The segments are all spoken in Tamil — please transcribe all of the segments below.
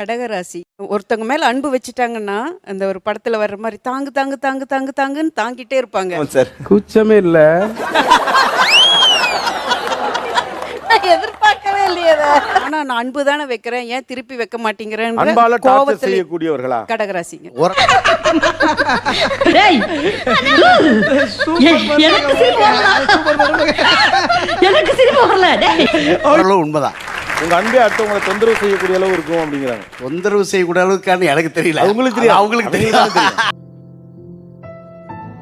கடகராசி. ஒருத்தவங்க மேல அன்பு வச்சுட்டாங்கன்னா அந்த ஒரு படத்துல வர்ற மாதிரி தாங்கு தாங்கு தாங்கு தாங்கு தாங்குன்னு தாங்கிட்டே இருப்பாங்க. சார். கூச்சமே இல்ல. எதிர்பார்க்கவே இல்லையே ஆனா நான் அன்பு தானே வைக்கிறேன். ஏன் திருப்பி வைக்க மாட்டேங்கிறேன் அன்பால டார்ச்சர் செய்யக்கூடியவர்களா? கடகராசிங்க. எனக்கு சிரிப்பு வரல. உண்மைதான். உங்க அன்பே அடுத்தவங்களை தொந்தரவு செய்யக்கூடிய அளவு இருக்கும் அப்படிங்கிறாங்க. தொந்தரவு செய்யக்கூடிய அளவுக்கான எனக்கு தெரியல. அது உங்களுக்கு தெரியும். அவங்களுக்கு அவங்களுக்கு தெரியும்.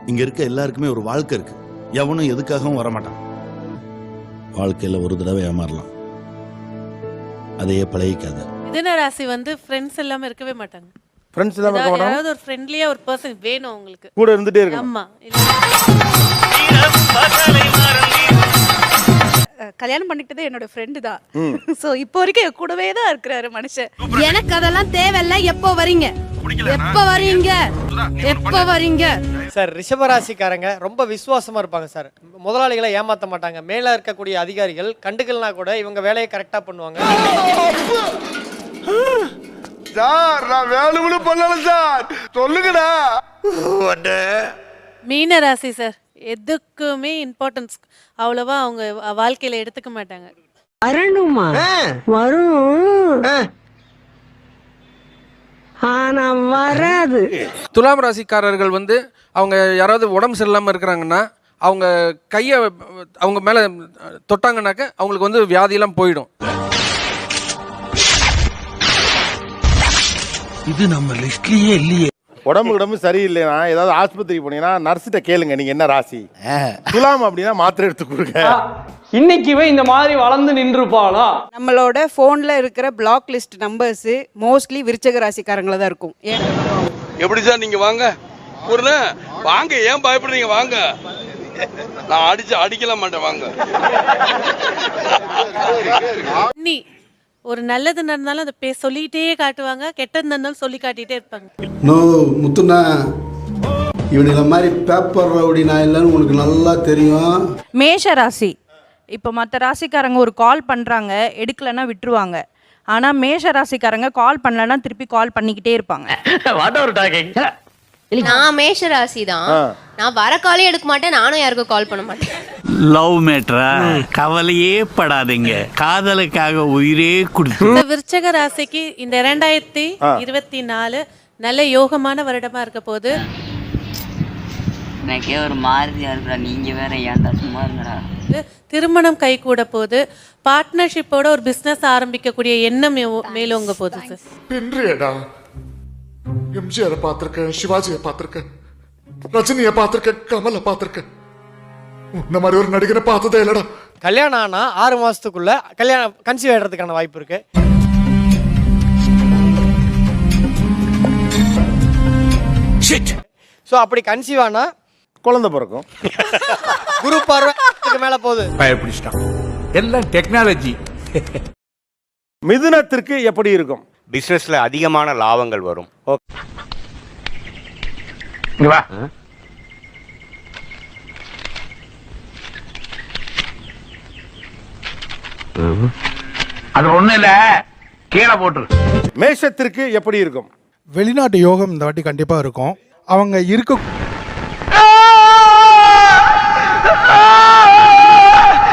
இங்க இருக்க எல்லாருக்குமே ஒரு வாழ்க்கை இருக்கு. எவனும் எதுக்காகவும் வரமாட்டான். வாழ்க்கையில ஒரு தடவை ஏமாறலாம். அதையே பழகிக்காத. மிதுன ராசி வந்து ஃப்ரெண்ட்ஸ் இல்லாம இருக்கவே மாட்டாங்க. ஃப்ரெண்ட்ஸ் தான் இருக்க ஏதாவது- மாட்டாங்க? யாராவது ஒரு ஃப்ரெண்ட்லியா ஒரு பர்சன் வேணும் உங்களுக்கு கூட இருந்துட்டே இருக்கணும். ஆமா கல்யாணம் பண்ணிக்கிட்டது என்னோட ஃப்ரெண்டு தான். ஸோ இப்போ வரைக்கும் என் கூடவே தான் இருக்கிறாரு மனுஷன். எனக்கு அதெல்லாம் தேவையில்ல. எப்போ வரீங்க? எப்போ வரீங்க? எப்போ வரீங்க? சார் ரிஷபராசிக்காரங்க ரொம்ப விசுவாசமா இருப்பாங்க சார். முதலாளிகளை ஏமாத்த மாட்டாங்க. மேல இருக்கக்கூடிய அதிகாரிகள் கண்டுக்கலனா கூட இவங்க வேலையை கரெக்டா பண்ணுவாங்க. சார் நான் வேணும்னு பண்ணல சார். சொல்லுங்கடா. மீன ராசி சார். எதுக்குமே இம்பார்ட்டன்ஸ் அவ்வளவா அவங்க வாழ்க்கையில எடுத்துக்க மாட்டாங்க. வரணுமா? வரும். ஆனா வராது. துலாம் ராசிக்காரர்கள் வந்து அவங்க யாராவது உடம்பு சரியில்லாம இருக்கிறாங்கன்னா அவங்க கையை அவங்க மேல தொட்டாங்கன்னாக்க அவங்களுக்கு வந்து வியாதியெல்லாம் போயிடும். இது நம்ம லிஸ்ட்லயே இல்லையே. உடம்பு உடம்பு சரியில்லைனா ஏதாவது ஆஸ்பத்திரிக்கு போனீங்கன்னா நர்ஸ்கிட்ட கேளுங்க நீங்க என்ன ராசி? துலாம் அப்படின்னா மாத்திரை எடுத்து கொடுங்க. இன்னைக்குவே இந்த மாதிரி வளர்ந்து நின்றுப்பாளா? நம்மளோட போன்ல இருக்கிற பிளாக் லிஸ்ட் நம்பர்ஸ் மோஸ்ட்லி விருச்சக ராசிக்காரங்கள தான் இருக்கும். ஏன்? எப்படி சார் நீங்க வாங்க? ஒரு வாங்க ஏன் பயப்படுறீங்க? வாங்க. நான் அடிச்சு அடிக்கல மாட்டேன் வாங்க. நீ ஒரு நல்லது நடந்தாலும் அதை பே சொல்லிட்டே காட்டுவாங்க கெட்டது நடந்தாலும் சொல்லி காட்டிட்டே இருப்பாங்க. நோ முத்துண்ணா இவனுங்கள மாதிரி பேப்பர் ரவுடி நான் இல்லைன்னு உனக்கு நல்லா தெரியும். மேஷ ராசி. இப்போ மற்ற ராசிக்காரங்க ஒரு கால் பண்ணுறாங்க எடுக்கலைன்னா விட்டுருவாங்க. ஆனால் மேஷ ராசிக்காரங்க கால் பண்ணலன்னா திருப்பி கால் பண்ணிக்கிட்டே இருப்பாங்க. நான் மேஷ ராசி தான். நான் வர காலே எடுக்க மாட்டேன் நானும் யாருக்கும் கால் பண்ண மாட்டேன். லவ் மேட்ரா கவலையே படாதீங்க. காதலுக்காக உயிரே குடுத்து இந்த விருச்சக ராசிக்கு இந்த இரண்டாயிரத்தி இருபத்தி நாலு நல்ல யோகமான வருடமா இருக்க போது எனக்கே ஒரு மாதிரியா இருக்கிறா நீங்க வேற ஏன்டா சும்மா இருங்கடா? திருமணம் கை கூட போது பார்ட்னர்ஷிப்போட ஒரு பிசினஸ் ஆரம்பிக்கக்கூடிய எண்ணம் மேலோங்க போகுது சார் பின்றியடா எம்ஜிஆரை பார்த்திருக்கேன் சிவாஜியை பார்த்திருக்கேன் ரஜினியை பார்த்திருக்கேன் கமலை பார்த்திருக்கேன். உன்ன மாதிரி ஒரு நடிகரை பார்த்ததே இல்லடா. கல்யாணம் ஆனா ஆறு மாசத்துக்குள்ள கல்யாணம் கன்சீவ் ஆயிடுறதுக்கான வாய்ப்பு இருக்கு. ஸோ அப்படி கன்சீவ் ஆனா குழந்தை பிறக்கும். குரு பார்வை மேல போகுது. பயப்பிடிச்சிட்டான். எல்லாம் டெக்னாலஜி மிதுனத்திற்கு எப்படி இருக்கும்? பிசினஸ்ல அதிகமான லாபங்கள் வரும். அது ஒண்ணு இல்ல. கீழே போட்டுரு. மேஷத்திற்கு எப்படி இருக்கும்? வெளிநாட்டு யோகம் இந்த வாட்டி கண்டிப்பா இருக்கும். அவங்க இருக்க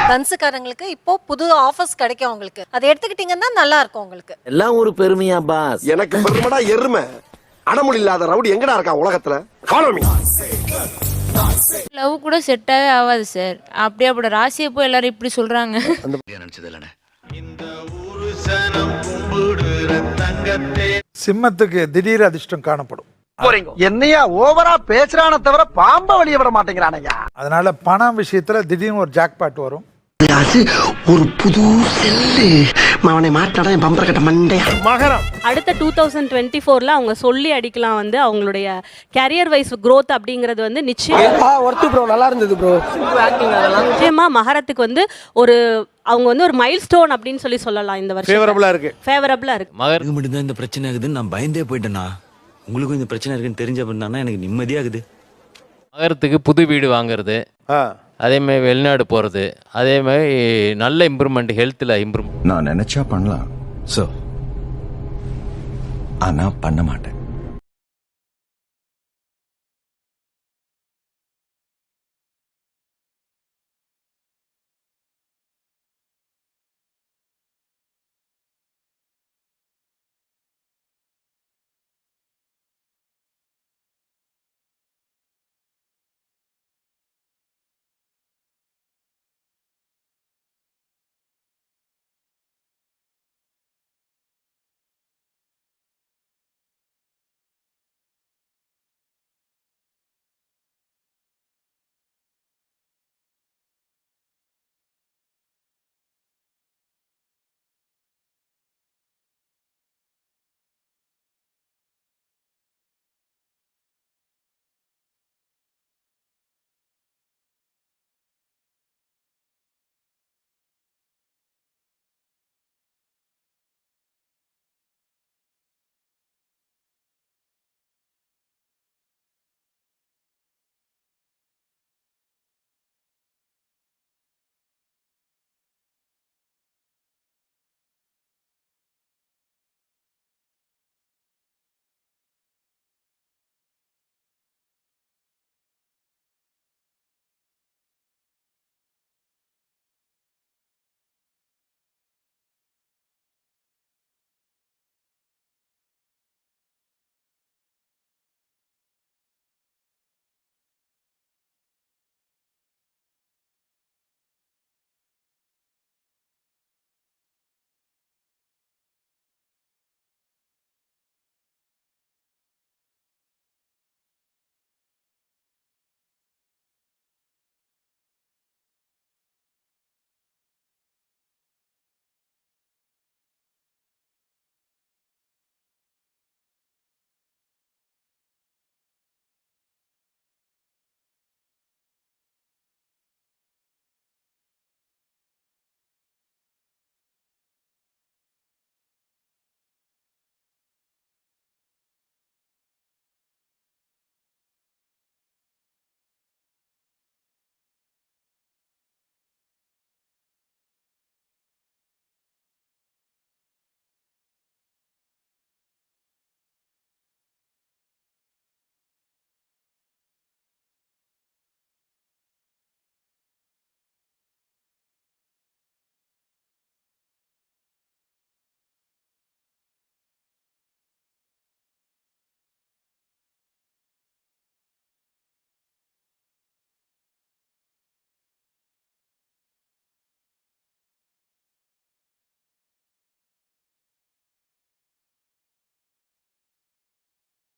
கன்சுக்காரங்களுக்கு இப்போ புது ஆஃபர்ஸ் கிடைக்கும் உங்களுக்கு அதை எடுத்துக்கிட்டீங்கன்னா நல்லா இருக்கும் உங்களுக்கு. எல்லாம் ஒரு பெருமையா பாஸ். எனக்கு பெருமடா எருமை. அடமொழி இல்லாத ரவுடி எங்கடா இருக்கா உலகத்துல? காலமி லவ் கூட செட்டாவே ஆகாது சார் அப்படியே அப்படி ராசியை போய் எல்லாரும் இப்படி சொல்றாங்க. சிம்மத்துக்கு திடீர் அதிர்ஷ்டம் காணப்படும். என்னையா ஓவரா பேசுறான தவிர பாம்ப வெளிய விட மாட்டேங்கிறானையா அதனால பணம் விஷயத்துல திடீர்னு ஒரு ஜாக்பாட் வரும். ஒரு புது செல்லு அவனை மாட்டாடா என் பம்பர கட்ட மண்டையா? மகரம். அடுத்த டூ தௌசண்ட் டுவெண்ட்டி ஃபோரில் அவங்க சொல்லி அடிக்கலாம் வந்து அவங்களுடைய கேரியர் வைஸ் growth அப்படிங்கிறது வந்து நிச்சயம். ஒர்த்து ப்ரோ நல்லா இருந்தது ப்ரோ நிச்சயமா மகரத்துக்கு வந்து ஒரு அவங்க வந்து ஒரு மைல் ஸ்டோன் அப்படின்னு சொல்லி சொல்லலாம் இந்த வருஷம் ஃபேவரபிளா இருக்கு. ஃபேவரபிளா இருக்கு. மகருக்கு மட்டும்தான் இந்த பிரச்சனை ஆகுதுன்னு நான் பயந்தே போயிட்டேனா? உங்களுக்கும் இந்த பிரச்சனை இருக்குன்னு தெரிஞ்ச அப்படின்னா எனக்கு நிம்மதியாகுது மகரத்துக்கு புது வீடு வாங்குறது. அதேமாதிரி அதே மாதிரி வெளிநாடு போகிறது அதே மாதிரி நல்ல இம்ப்ரூவ்மெண்ட் ஹெல்த்தில் இம்ப்ரூவ் நான் நினைச்சா பண்ணலாம் ஸோ ஆனால் பண்ண மாட்டேன்.